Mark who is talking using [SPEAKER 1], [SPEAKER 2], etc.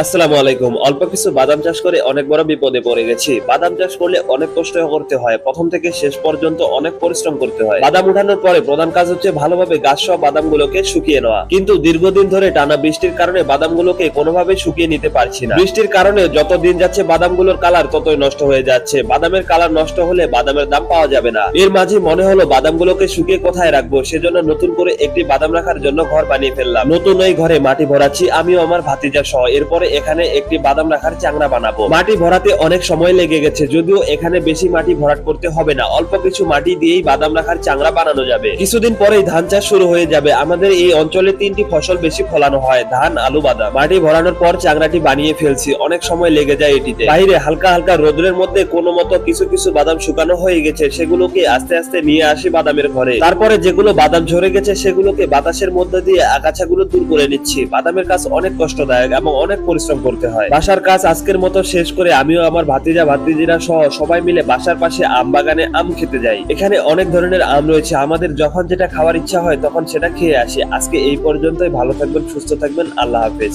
[SPEAKER 1] আসসালামু আলাইকুম। অল্প কিছু বাদাম চাষ করে অনেক বড় বিপদে পড়ে গেছি। বাদাম চাষ করলে অনেক কষ্ট করতে হয়। প্রথম থেকে শেষ পর্যন্ত অনেক পরিশ্রম করতে হয়। বাদাম উঠানোর পরে প্রধান কাজ হচ্ছে ভালোভাবে গাছ সহ বাদামগুলোকে শুকিয়ে নেওয়া। কিন্তু দীর্ঘদিন ধরে টানা বৃষ্টির কারণে বাদামগুলোকে কোনোভাবে শুকিয়ে নিতে পারছি না। বৃষ্টির কারণে যত দিন যাচ্ছে বাদামগুলোর কালার ততই নষ্ট হয়ে যাচ্ছে। বাদামের কালার নষ্ট হলে বাদামের দাম পাওয়া যাবে না। এর মাঝে মনে হলো বাদামগুলোকে শুকিয়ে কোথায় রাখব? সেজন্য নতুন করে একটি বাদাম রাখার জন্য ঘর বানিয়ে ফেললাম। নতুন এই ঘরে মাটি ভরাচ্ছি, আমিও আমার ভাতিজা সহ। এরপরে এখানে একটি বাদাম রাখার চাংড়া বানাবো। মাটি ভরাতে অনেক সময় লেগে গেছে, যদিও এখানে বেশি মাটি ভরাট করতে হবে না। অল্প কিছু মাটি দিয়েই বাদাম রাখার চাংড়া বানানো যাবে। কিছুদিন পরেই ধান চাষ শুরু হয়ে যাবে। আমাদের এই অঞ্চলে তিনটি ফসল বেশি ফলানো হয়, ধান, আলু, বাদাম। মাটি ভরানোর পর চাংড়াটি বানিয়ে ফেলছি। অনেক সময় লেগে যায় এটিতে। বাইরে হালকা হালকা রোদ্রের মধ্যে কোনো মতো কিছু কিছু বাদাম শুকানো হয়ে গেছে, সেগুলোকে আস্তে আস্তে নিয়ে আসি বাদামের ঘরে। তারপরে যেগুলো বাদাম ঝরে গেছে, সেগুলোকে বাতাসের মধ্যে দিয়ে আগাছাগুলো দূর করে নিচ্ছি। বাদামের কাজ অনেক কষ্টদায়ক এবং অনেক পরিশ্রম করতে হয়। বাসার কাজ আজকের মতো শেষ করে আমিও আমার ভাতিজা, ভাতিজিরা সহ সবাই মিলে বাসার পাশে আম বাগানে আম খেতে যাই। এখানে অনেক ধরনের আম রয়েছে। আমাদের যখন যেটা খাওয়ার ইচ্ছা হয় তখন সেটা খেয়ে আসি। আজকে এই পর্যন্তই। ভালো থাকবেন, সুস্থ থাকবেন। আল্লাহ হাফেজ।